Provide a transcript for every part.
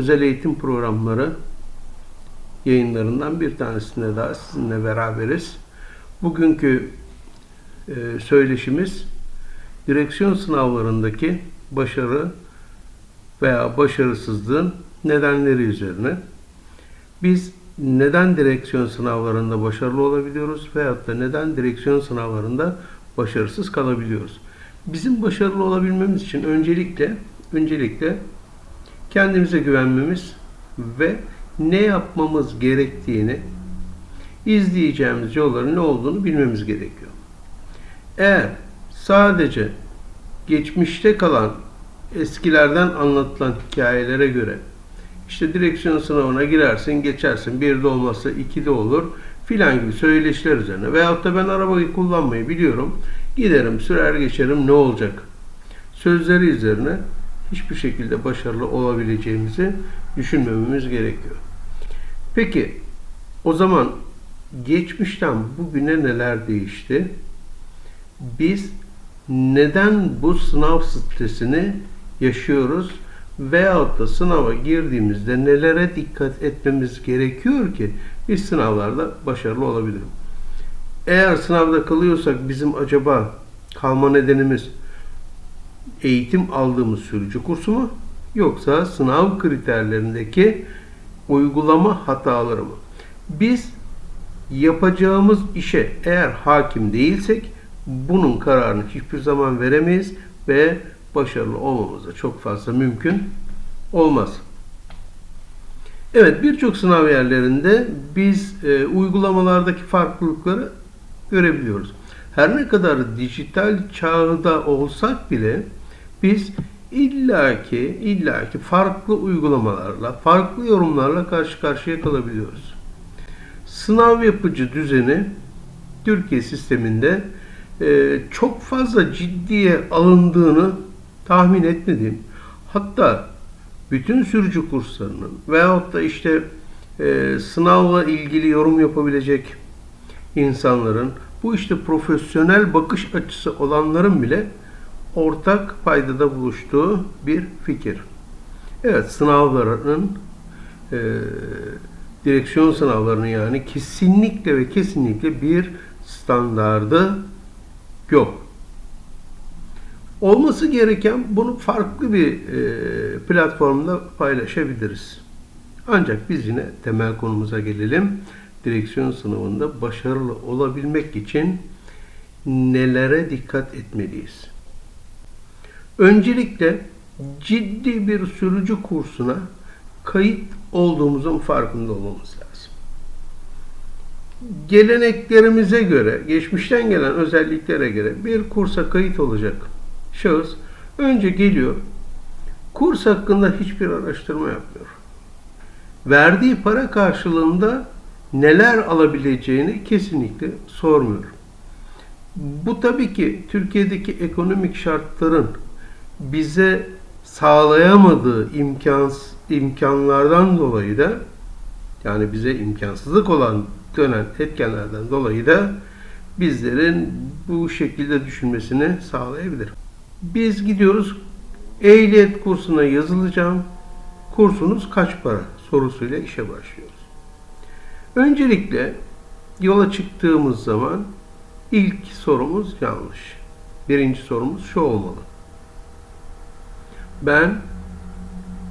Özel Eğitim Programları yayınlarından bir tanesinde daha sizinle beraberiz. Bugünkü e, söyleşimiz direksiyon sınavlarındaki başarı veya başarısızlığın nedenleri üzerine. Biz neden direksiyon sınavlarında başarılı olabiliyoruz veyahut da neden direksiyon sınavlarında başarısız kalabiliyoruz? Bizim başarılı olabilmemiz için öncelikle öncelikle kendimize güvenmemiz ve ne yapmamız gerektiğini izleyeceğimiz yolların ne olduğunu bilmemiz gerekiyor. Eğer sadece geçmişte kalan eskilerden anlatılan hikayelere göre işte direksiyon sınavına girersin, geçersin, bir de olmazsa iki de olur filan gibi söyleşiler üzerine veyahut da ben arabayı kullanmayı biliyorum, giderim, sürer geçerim ne olacak? Sözleri üzerine hiçbir şekilde başarılı olabileceğimizi düşünmememiz gerekiyor. Peki o zaman geçmişten bugüne neler değişti? Biz neden bu sınav stresini yaşıyoruz veyahut da sınava girdiğimizde nelere dikkat etmemiz gerekiyor ki biz sınavlarda başarılı olabilirim. Eğer sınavda kalıyorsak bizim acaba kalma nedenimiz eğitim aldığımız sürücü kursu mu yoksa sınav kriterlerindeki uygulama hataları mı? Biz yapacağımız işe eğer hakim değilsek bunun kararını hiçbir zaman veremeyiz ve başarılı olmamız da çok fazla mümkün olmaz. Evet birçok sınav yerlerinde biz e, uygulamalardaki farklılıkları görebiliyoruz. Her ne kadar dijital çağda olsak bile biz illaki illaki farklı uygulamalarla, farklı yorumlarla karşı karşıya kalabiliyoruz. Sınav yapıcı düzeni Türkiye sisteminde e, çok fazla ciddiye alındığını tahmin etmediğim, hatta bütün sürücü kurslarının veyahut da işte e, sınavla ilgili yorum yapabilecek insanların, bu işte profesyonel bakış açısı olanların bile ortak paydada buluştuğu bir fikir. Evet, sınavların e, direksiyon sınavlarının yani kesinlikle ve kesinlikle bir standardı yok. Olması gereken bunu farklı bir e, platformda paylaşabiliriz. Ancak biz yine temel konumuza gelelim. Direksiyon sınavında başarılı olabilmek için nelere dikkat etmeliyiz? Öncelikle ciddi bir sürücü kursuna kayıt olduğumuzun farkında olmamız lazım. Geleneklerimize göre, geçmişten gelen özelliklere göre bir kursa kayıt olacak şahıs önce geliyor, kurs hakkında hiçbir araştırma yapmıyor. Verdiği para karşılığında neler alabileceğini kesinlikle sormuyor. Bu tabii ki Türkiye'deki ekonomik şartların bize sağlayamadığı imkans, imkanlardan dolayı da yani bize imkansızlık olan dönen etkenlerden dolayı da bizlerin bu şekilde düşünmesini sağlayabilir. Biz gidiyoruz ehliyet kursuna yazılacağım. Kursunuz kaç para sorusuyla işe başlıyoruz. Öncelikle yola çıktığımız zaman ilk sorumuz yanlış. Birinci sorumuz şu olmalı. Ben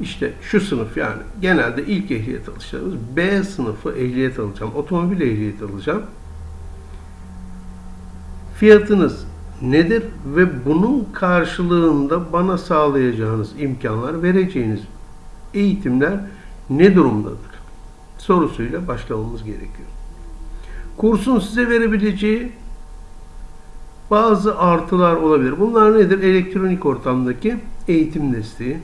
işte şu sınıf yani genelde ilk ehliyet alışlarımız B sınıfı ehliyet alacağım. Otomobil ehliyet alacağım. Fiyatınız nedir ve bunun karşılığında bana sağlayacağınız imkanlar, vereceğiniz eğitimler ne durumdadır? Sorusuyla başlamamız gerekiyor. Kursun size verebileceği bazı artılar olabilir. Bunlar nedir? Elektronik ortamdaki eğitim desteği.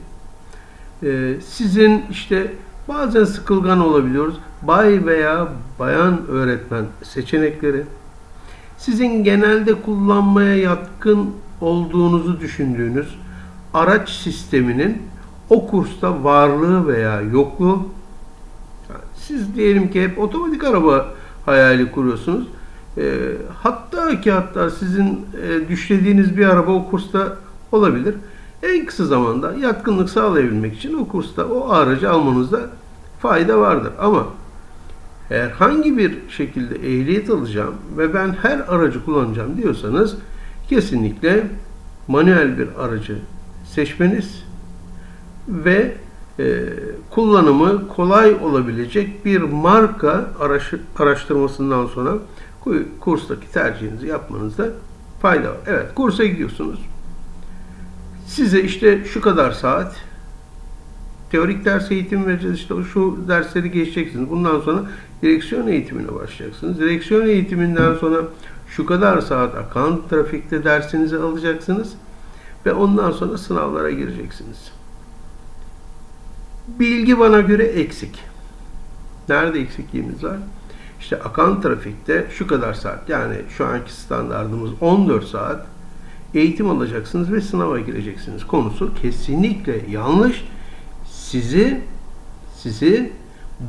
Ee, sizin işte bazen sıkılgan olabiliyoruz. Bay veya bayan öğretmen seçenekleri. Sizin genelde kullanmaya yatkın olduğunuzu düşündüğünüz araç sisteminin o kursta varlığı veya yokluğu. Siz diyelim ki hep otomatik araba hayali kuruyorsunuz. E, hatta ki hatta sizin e, düşlediğiniz bir araba o kursta olabilir. En kısa zamanda yatkınlık sağlayabilmek için o kursta o aracı almanızda fayda vardır. Ama herhangi bir şekilde ehliyet alacağım ve ben her aracı kullanacağım diyorsanız kesinlikle manuel bir aracı seçmeniz ve e, kullanımı kolay olabilecek bir marka araş, araştırmasından sonra kurstaki tercihinizi yapmanızda fayda var. Evet, kursa gidiyorsunuz. Size işte şu kadar saat teorik ders eğitim vereceğiz. İşte şu dersleri geçeceksiniz. Bundan sonra direksiyon eğitimine başlayacaksınız. Direksiyon eğitiminden sonra şu kadar saat akan trafikte dersinizi alacaksınız ve ondan sonra sınavlara gireceksiniz. Bilgi bana göre eksik. Nerede eksikliğimiz var? İşte akan trafikte şu kadar saat yani şu anki standartımız 14 saat eğitim alacaksınız ve sınava gireceksiniz. Konusu kesinlikle yanlış. Sizi sizi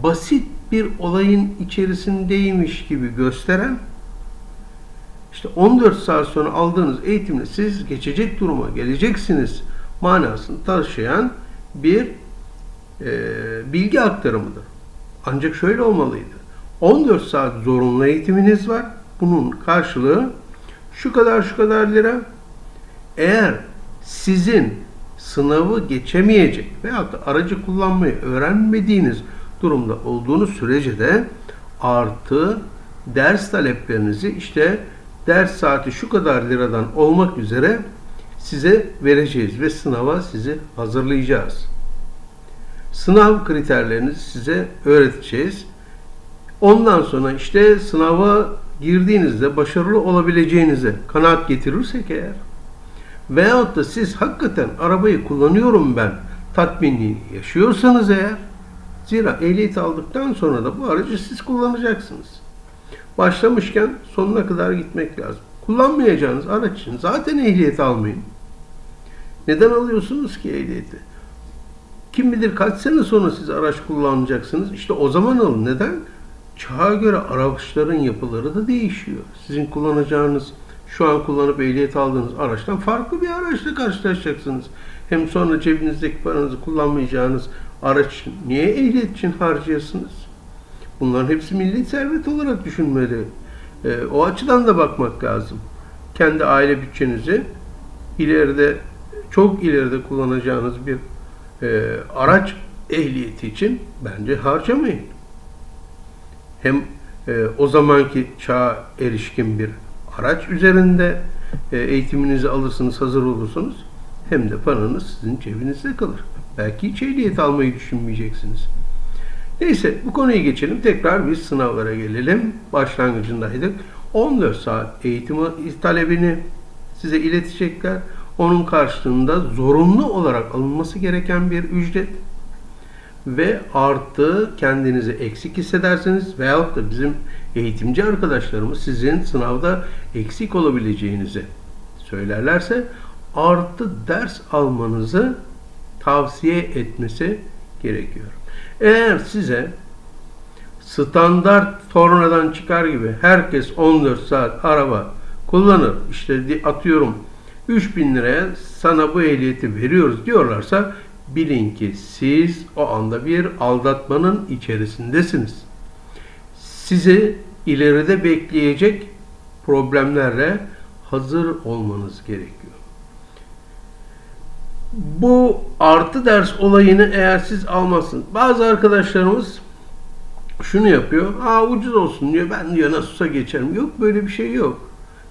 basit bir olayın içerisindeymiş gibi gösteren işte 14 saat sonra aldığınız eğitimle siz geçecek duruma geleceksiniz manasını taşıyan bir e, bilgi aktarımıdır. Ancak şöyle olmalıydı. 14 saat zorunlu eğitiminiz var. Bunun karşılığı şu kadar şu kadar lira. Eğer sizin sınavı geçemeyecek veyahut da aracı kullanmayı öğrenmediğiniz durumda olduğunuz sürece de artı ders taleplerinizi işte ders saati şu kadar liradan olmak üzere size vereceğiz ve sınava sizi hazırlayacağız. Sınav kriterlerinizi size öğreteceğiz. Ondan sonra işte sınava girdiğinizde başarılı olabileceğinize kanaat getirirsek eğer veyahut da siz hakikaten arabayı kullanıyorum ben tatminliğini yaşıyorsanız eğer zira ehliyet aldıktan sonra da bu aracı siz kullanacaksınız. Başlamışken sonuna kadar gitmek lazım. Kullanmayacağınız araç için zaten ehliyet almayın. Neden alıyorsunuz ki ehliyeti? Kim bilir kaç sene sonra siz araç kullanacaksınız. İşte o zaman alın. Neden? Çağa göre araçların yapıları da değişiyor. Sizin kullanacağınız, şu an kullanıp ehliyet aldığınız araçtan farklı bir araçla karşılaşacaksınız. Hem sonra cebinizdeki paranızı kullanmayacağınız araç niye ehliyet için harcayasınız? Bunların hepsi milli servet olarak düşünmeli. E, o açıdan da bakmak lazım. Kendi aile bütçenizi ileride çok ileride kullanacağınız bir e, araç ehliyeti için bence harcamayın. Hem e, o zamanki çağa erişkin bir araç üzerinde e, eğitiminizi alırsınız, hazır olursunuz. Hem de paranız sizin cebinizde kalır. Belki hiç ehliyet almayı düşünmeyeceksiniz. Neyse bu konuyu geçelim. Tekrar biz sınavlara gelelim. Başlangıcındaydık. 14 saat eğitim talebini size iletecekler. Onun karşılığında zorunlu olarak alınması gereken bir ücret ve artı kendinizi eksik hissederseniz veyahut da bizim eğitimci arkadaşlarımız sizin sınavda eksik olabileceğinizi söylerlerse artı ders almanızı tavsiye etmesi gerekiyor. Eğer size standart tornadan çıkar gibi herkes 14 saat araba kullanır işte atıyorum 3000 liraya sana bu ehliyeti veriyoruz diyorlarsa bilin ki siz o anda bir aldatmanın içerisindesiniz. Sizi ileride bekleyecek problemlerle hazır olmanız gerekiyor. Bu artı ders olayını eğer siz almazsınız. Bazı arkadaşlarımız şunu yapıyor. Aa ucuz olsun diyor. Ben diyor nasılsa geçerim. Yok böyle bir şey yok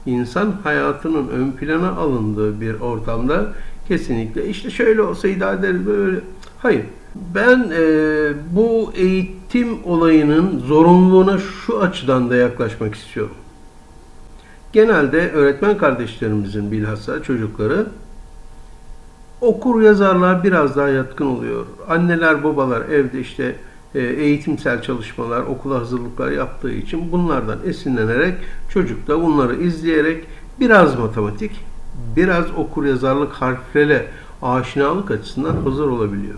insan hayatının ön plana alındığı bir ortamda kesinlikle işte şöyle olsa idare ederiz böyle. Hayır. Ben e, bu eğitim olayının zorunluluğuna şu açıdan da yaklaşmak istiyorum. Genelde öğretmen kardeşlerimizin bilhassa çocukları okur yazarlığa biraz daha yatkın oluyor. Anneler babalar evde işte e, eğitimsel çalışmalar, okula hazırlıklar yaptığı için bunlardan esinlenerek çocuk da bunları izleyerek biraz matematik, biraz okur yazarlık harflere aşinalık açısından hazır olabiliyor.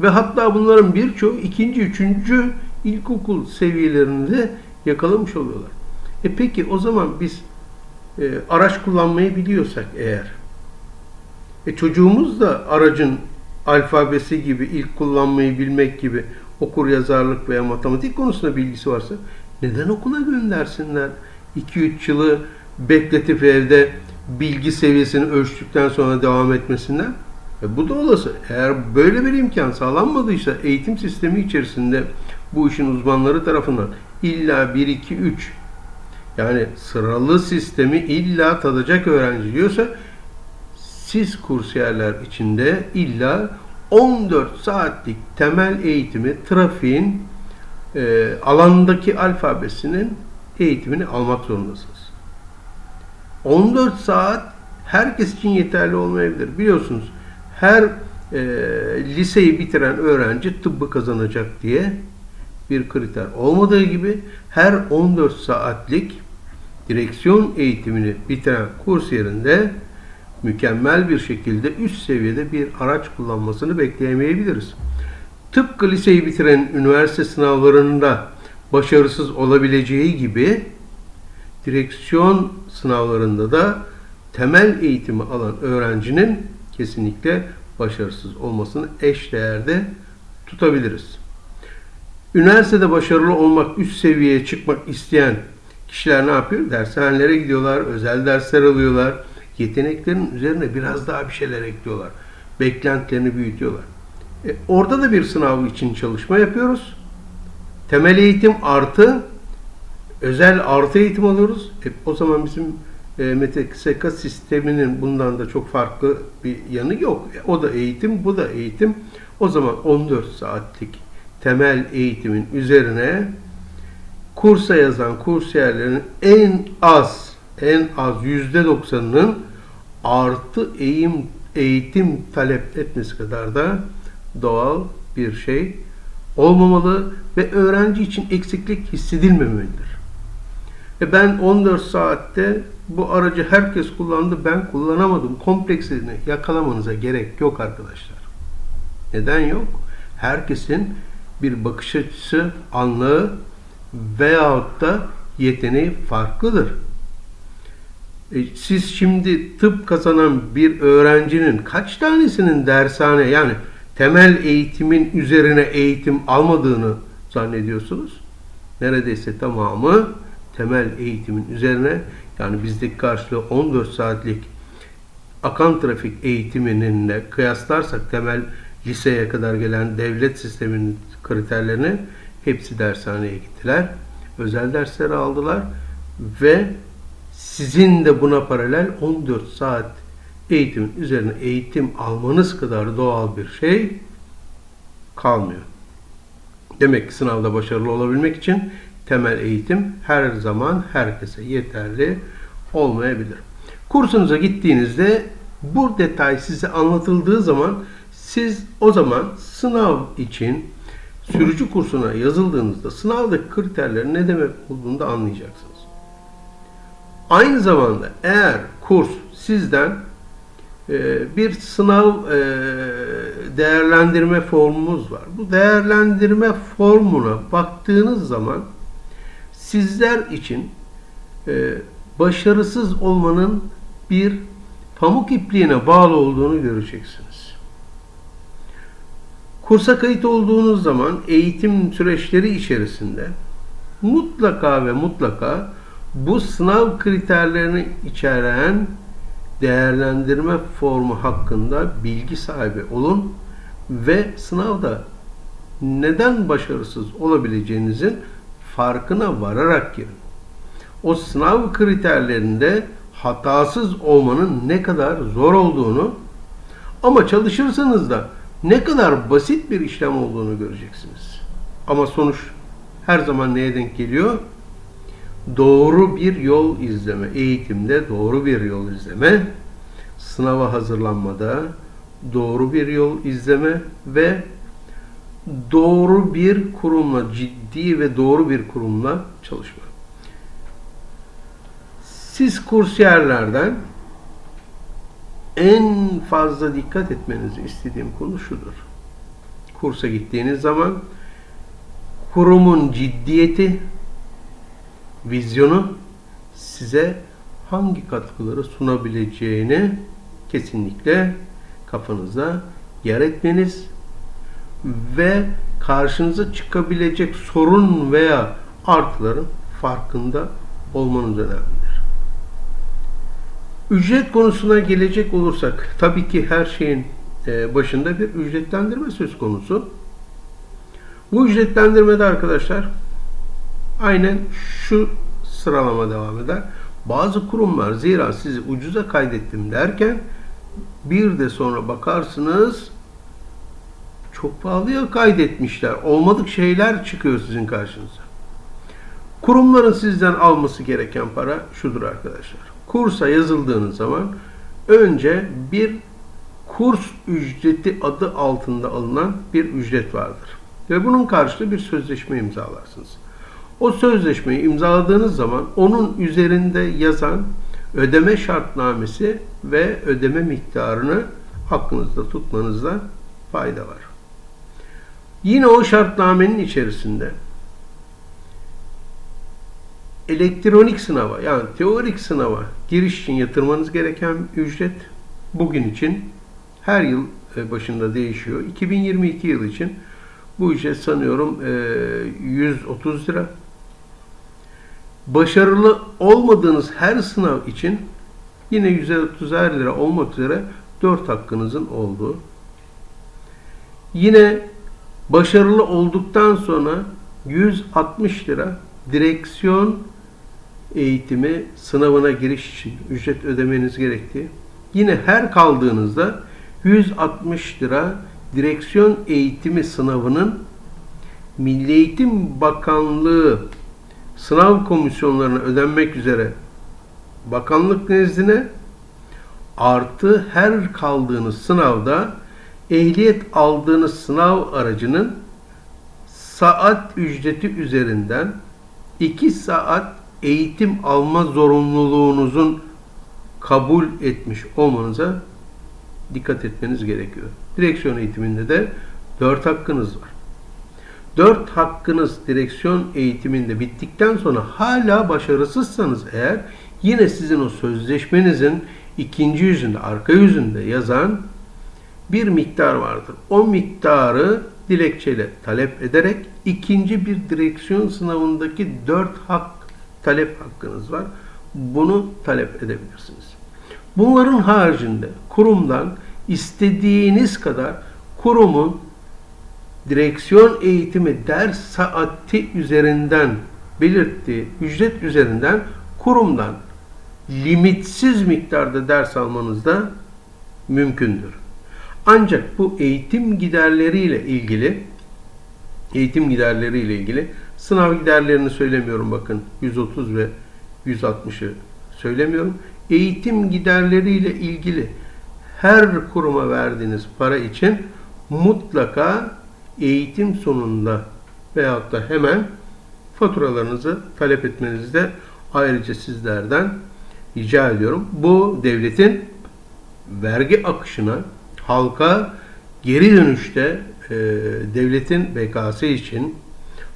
Ve hatta bunların birçoğu ikinci, üçüncü ilkokul seviyelerinde yakalamış oluyorlar. E peki o zaman biz e, araç kullanmayı biliyorsak eğer E çocuğumuz da aracın alfabesi gibi ilk kullanmayı bilmek gibi okur yazarlık veya matematik konusunda bilgisi varsa neden okula göndersinler? 2-3 yılı bekletip evde bilgi seviyesini ölçtükten sonra devam etmesinler. E bu da olası. Eğer böyle bir imkan sağlanmadıysa eğitim sistemi içerisinde bu işin uzmanları tarafından illa 1 2 3 yani sıralı sistemi illa tadacak öğrenci diyorsa siz kursiyerler içinde illa 14 saatlik temel eğitimi trafiğin e, alandaki alfabesinin eğitimini almak zorundasınız. 14 saat herkes için yeterli olmayabilir. Biliyorsunuz her e, liseyi bitiren öğrenci tıbbı kazanacak diye bir kriter olmadığı gibi her 14 saatlik direksiyon eğitimini bitiren kurs yerinde mükemmel bir şekilde üst seviyede bir araç kullanmasını bekleyemeyebiliriz. Tıpkı liseyi bitiren üniversite sınavlarında başarısız olabileceği gibi direksiyon sınavlarında da temel eğitimi alan öğrencinin kesinlikle başarısız olmasını eş değerde tutabiliriz. Üniversitede başarılı olmak, üst seviyeye çıkmak isteyen kişiler ne yapıyor? Dershanelere gidiyorlar, özel dersler alıyorlar. Yeteneklerin üzerine biraz daha bir şeyler ekliyorlar. Beklentilerini büyütüyorlar. E, orada da bir sınav için çalışma yapıyoruz. Temel eğitim artı özel artı eğitim alıyoruz. E, o zaman bizim e, MTSK sisteminin bundan da çok farklı bir yanı yok. E, o da eğitim, bu da eğitim. O zaman 14 saatlik temel eğitimin üzerine kursa yazan kursiyerlerin en az en az yüzde doksanının artı eğim, eğitim talep etmesi kadar da doğal bir şey olmamalı ve öğrenci için eksiklik hissedilmemelidir. E ben 14 saatte bu aracı herkes kullandı ben kullanamadım kompleksini yakalamanıza gerek yok arkadaşlar. Neden yok? Herkesin bir bakış açısı, anlığı veyahut da yeteneği farklıdır. E, siz şimdi tıp kazanan bir öğrencinin kaç tanesinin dershane yani temel eğitimin üzerine eğitim almadığını zannediyorsunuz? Neredeyse tamamı temel eğitimin üzerine yani bizdeki karşılığı 14 saatlik akan trafik eğitiminin de kıyaslarsak temel liseye kadar gelen devlet sisteminin kriterlerini hepsi dershaneye gittiler. Özel dersleri aldılar ve sizin de buna paralel 14 saat eğitimin üzerine eğitim almanız kadar doğal bir şey kalmıyor. Demek ki sınavda başarılı olabilmek için temel eğitim her zaman herkese yeterli olmayabilir. Kursunuza gittiğinizde bu detay size anlatıldığı zaman siz o zaman sınav için sürücü kursuna yazıldığınızda sınavdaki kriterlerin ne demek olduğunu da anlayacaksınız. Aynı zamanda eğer kurs sizden e, bir sınav e, değerlendirme formumuz var. Bu değerlendirme formuna baktığınız zaman sizler için e, başarısız olmanın bir pamuk ipliğine bağlı olduğunu göreceksiniz. Kursa kayıt olduğunuz zaman eğitim süreçleri içerisinde mutlaka ve mutlaka bu sınav kriterlerini içeren değerlendirme formu hakkında bilgi sahibi olun ve sınavda neden başarısız olabileceğinizin farkına vararak girin. O sınav kriterlerinde hatasız olmanın ne kadar zor olduğunu ama çalışırsanız da ne kadar basit bir işlem olduğunu göreceksiniz. Ama sonuç her zaman neye denk geliyor? Doğru bir yol izleme, eğitimde doğru bir yol izleme, sınava hazırlanmada doğru bir yol izleme ve doğru bir kurumla, ciddi ve doğru bir kurumla çalışma. Siz kursiyerlerden en fazla dikkat etmenizi istediğim konu şudur. Kursa gittiğiniz zaman kurumun ciddiyeti, vizyonu size hangi katkıları sunabileceğini kesinlikle kafanızda yer etmeniz ve karşınıza çıkabilecek sorun veya artıların farkında olmanız önemlidir. Ücret konusuna gelecek olursak tabii ki her şeyin e, başında bir ücretlendirme söz konusu. Bu ücretlendirmede arkadaşlar aynen şu sıralama devam eder. Bazı kurumlar zira sizi ucuza kaydettim derken bir de sonra bakarsınız çok pahalıya kaydetmişler. Olmadık şeyler çıkıyor sizin karşınıza. Kurumların sizden alması gereken para şudur arkadaşlar. Kursa yazıldığınız zaman önce bir kurs ücreti adı altında alınan bir ücret vardır. Ve bunun karşılığı bir sözleşme imzalarsınız. O sözleşmeyi imzaladığınız zaman onun üzerinde yazan ödeme şartnamesi ve ödeme miktarını aklınızda tutmanızda fayda var. Yine o şartnamenin içerisinde elektronik sınava yani teorik sınava giriş için yatırmanız gereken ücret bugün için her yıl e, başında değişiyor. 2022 yıl için bu ücret sanıyorum 130 e, lira. Başarılı olmadığınız her sınav için yine 130 lira olmak üzere 4 hakkınızın olduğu. Yine başarılı olduktan sonra 160 lira direksiyon eğitimi sınavına giriş için ücret ödemeniz gerektiği. Yine her kaldığınızda 160 lira direksiyon eğitimi sınavının Milli Eğitim Bakanlığı sınav komisyonlarına ödenmek üzere bakanlık nezdine artı her kaldığınız sınavda ehliyet aldığınız sınav aracının saat ücreti üzerinden 2 saat eğitim alma zorunluluğunuzun kabul etmiş olmanıza dikkat etmeniz gerekiyor. Direksiyon eğitiminde de 4 hakkınız var. 4 hakkınız direksiyon eğitiminde bittikten sonra hala başarısızsanız eğer yine sizin o sözleşmenizin ikinci yüzünde, arka yüzünde yazan bir miktar vardır. O miktarı dilekçeyle talep ederek ikinci bir direksiyon sınavındaki 4 hak talep hakkınız var. Bunu talep edebilirsiniz. Bunların haricinde kurumdan istediğiniz kadar kurumun direksiyon eğitimi ders saati üzerinden belirttiği ücret üzerinden kurumdan limitsiz miktarda ders almanız da mümkündür. Ancak bu eğitim giderleriyle ilgili eğitim giderleriyle ilgili sınav giderlerini söylemiyorum bakın 130 ve 160'ı söylemiyorum. Eğitim giderleriyle ilgili her kuruma verdiğiniz para için mutlaka eğitim sonunda veyahut da hemen faturalarınızı talep etmenizi de ayrıca sizlerden rica ediyorum. Bu devletin vergi akışına halka geri dönüşte e, devletin BKS için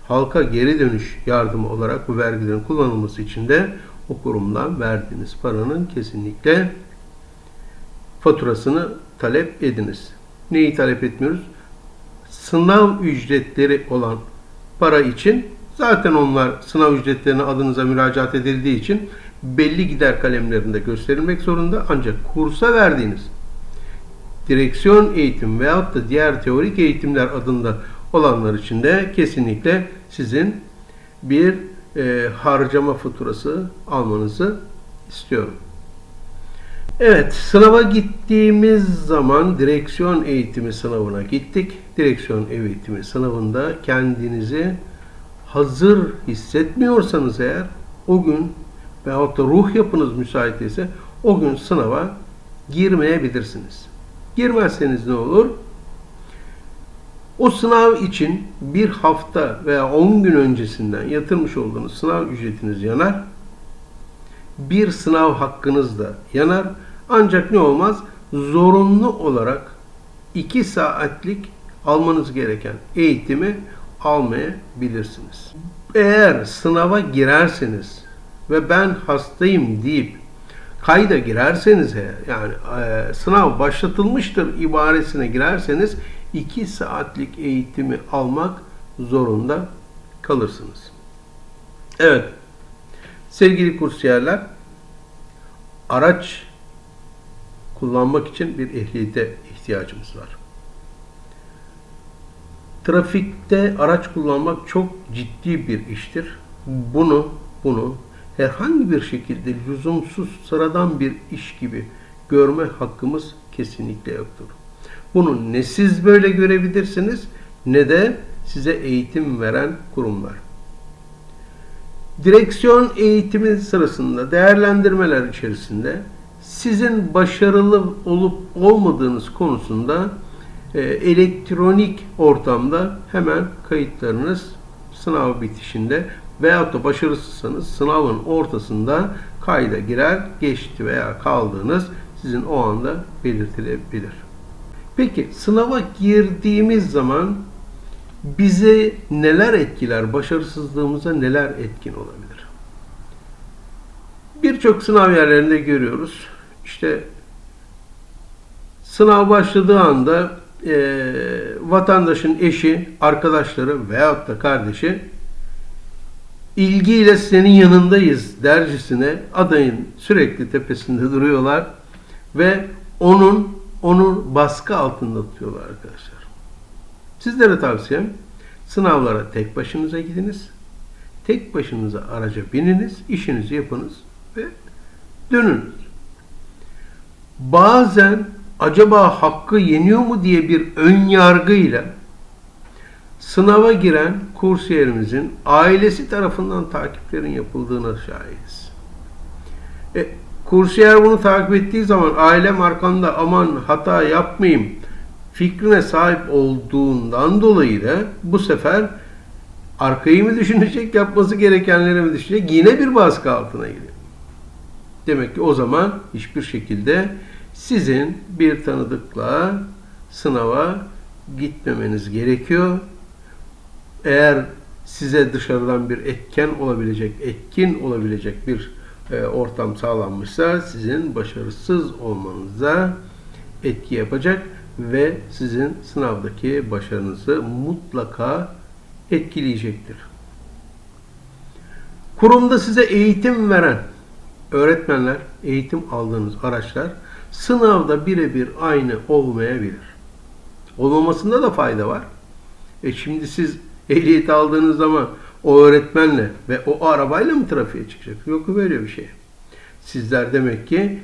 halka geri dönüş yardımı olarak bu vergilerin kullanılması için de o kurumdan verdiğiniz paranın kesinlikle faturasını talep ediniz. Neyi talep etmiyoruz? Sınav ücretleri olan para için zaten onlar sınav ücretlerine adınıza müracaat edildiği için belli gider kalemlerinde gösterilmek zorunda. Ancak kursa verdiğiniz direksiyon eğitim veyahut da diğer teorik eğitimler adında olanlar için de kesinlikle sizin bir e, harcama faturası almanızı istiyorum. Evet, sınava gittiğimiz zaman direksiyon eğitimi sınavına gittik. Direksiyon eğitimi sınavında kendinizi hazır hissetmiyorsanız eğer o gün veyahut da ruh yapınız müsait ise o gün sınava girmeyebilirsiniz. Girmezseniz ne olur? O sınav için bir hafta veya 10 gün öncesinden yatırmış olduğunuz sınav ücretiniz yanar. Bir sınav hakkınız da yanar. Ancak ne olmaz? Zorunlu olarak 2 saatlik almanız gereken eğitimi almayabilirsiniz. Eğer sınava girerseniz ve ben hastayım deyip kayda girerseniz yani e, sınav başlatılmıştır ibaresine girerseniz 2 saatlik eğitimi almak zorunda kalırsınız. Evet. Sevgili kursiyerler, araç kullanmak için bir ehliyete ihtiyacımız var. Trafikte araç kullanmak çok ciddi bir iştir. Bunu bunu herhangi bir şekilde lüzumsuz sıradan bir iş gibi görme hakkımız kesinlikle yoktur. Bunu ne siz böyle görebilirsiniz ne de size eğitim veren kurumlar. Direksiyon eğitimi sırasında değerlendirmeler içerisinde sizin başarılı olup olmadığınız konusunda e, elektronik ortamda hemen kayıtlarınız sınav bitişinde veyahut da başarısızsanız sınavın ortasında kayda girer, geçti veya kaldığınız sizin o anda belirtilebilir. Peki sınava girdiğimiz zaman bize neler etkiler, başarısızlığımıza neler etkin olabilir? Birçok sınav yerlerinde görüyoruz. İşte sınav başladığı anda e, vatandaşın eşi, arkadaşları veyahut da kardeşi ilgiyle senin yanındayız dercesine adayın sürekli tepesinde duruyorlar ve onun onu baskı altında tutuyorlar arkadaşlar. Sizlere tavsiyem sınavlara tek başınıza gidiniz. Tek başınıza araca bininiz, işinizi yapınız ve dönünüz. Bazen acaba hakkı yeniyor mu diye bir ön yargıyla sınava giren kursiyerimizin ailesi tarafından takiplerin yapıldığına şahidiz. E, kursiyer bunu takip ettiği zaman ailem arkamda aman hata yapmayayım fikrine sahip olduğundan dolayı da bu sefer arkayı mı düşünecek, yapması gerekenleri mi düşünecek? Yine bir baskı altına giriyor. Demek ki o zaman hiçbir şekilde sizin bir tanıdıkla sınava gitmemeniz gerekiyor. Eğer size dışarıdan bir etken olabilecek, etkin olabilecek bir e, ortam sağlanmışsa sizin başarısız olmanıza etki yapacak ve sizin sınavdaki başarınızı mutlaka etkileyecektir. Kurumda size eğitim veren öğretmenler, eğitim aldığınız araçlar sınavda birebir aynı olmayabilir. Olmamasında da fayda var. E şimdi siz ehliyet aldığınız zaman o öğretmenle ve o arabayla mı trafiğe çıkacak? Yok böyle bir şey. Sizler demek ki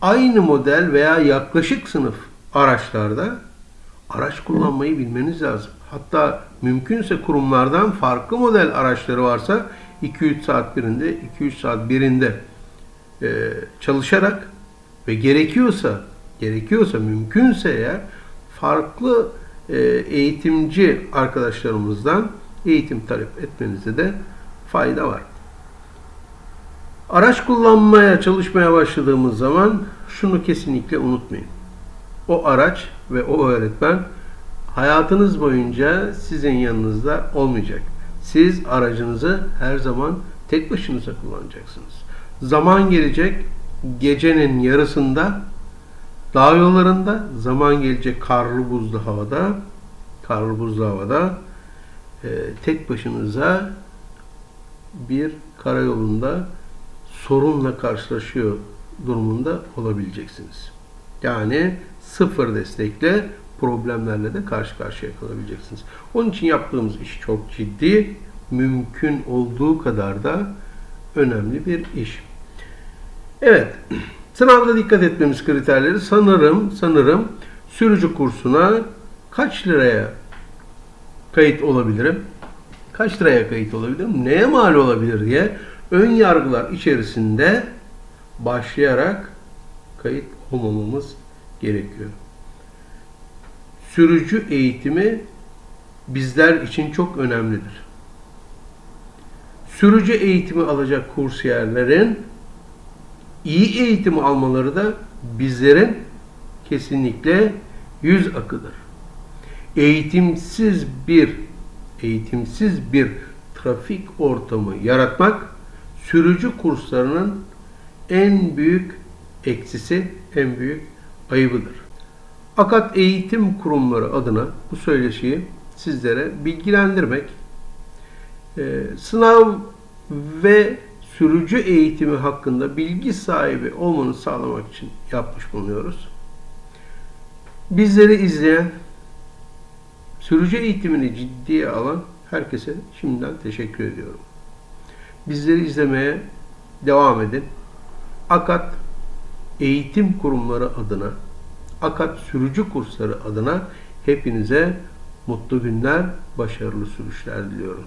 aynı model veya yaklaşık sınıf araçlarda araç kullanmayı bilmeniz lazım. Hatta mümkünse kurumlardan farklı model araçları varsa 2-3 saat birinde, 2-3 saat birinde e, çalışarak ve gerekiyorsa, gerekiyorsa mümkünse eğer farklı eğitimci arkadaşlarımızdan eğitim talep etmenizde de fayda var. Araç kullanmaya çalışmaya başladığımız zaman şunu kesinlikle unutmayın. O araç ve o öğretmen hayatınız boyunca sizin yanınızda olmayacak. Siz aracınızı her zaman tek başınıza kullanacaksınız. Zaman gelecek gecenin yarısında dağ yollarında, zaman gelecek karlı buzlu havada, karlı buzlu havada e, tek başınıza bir karayolunda sorunla karşılaşıyor durumunda olabileceksiniz. Yani sıfır destekle problemlerle de karşı karşıya kalabileceksiniz. Onun için yaptığımız iş çok ciddi, mümkün olduğu kadar da önemli bir iş. Evet, sınavda dikkat etmemiz kriterleri sanırım sanırım sürücü kursuna kaç liraya kayıt olabilirim? Kaç liraya kayıt olabilirim? Neye mal olabilir diye ön yargılar içerisinde başlayarak kayıt olmamamız gerekiyor. Sürücü eğitimi bizler için çok önemlidir. Sürücü eğitimi alacak kursiyerlerin iyi eğitimi almaları da bizlerin kesinlikle yüz akıdır. Eğitimsiz bir eğitimsiz bir trafik ortamı yaratmak sürücü kurslarının en büyük eksisi, en büyük ayıbıdır. Akat Eğitim Kurumları adına bu söyleşiyi sizlere bilgilendirmek, sınav ve sürücü eğitimi hakkında bilgi sahibi olmanı sağlamak için yapmış bulunuyoruz. Bizleri izleyen, sürücü eğitimini ciddiye alan herkese şimdiden teşekkür ediyorum. Bizleri izlemeye devam edin. Akat Eğitim Kurumları adına, Akat Sürücü Kursları adına hepinize mutlu günler, başarılı sürüşler diliyorum.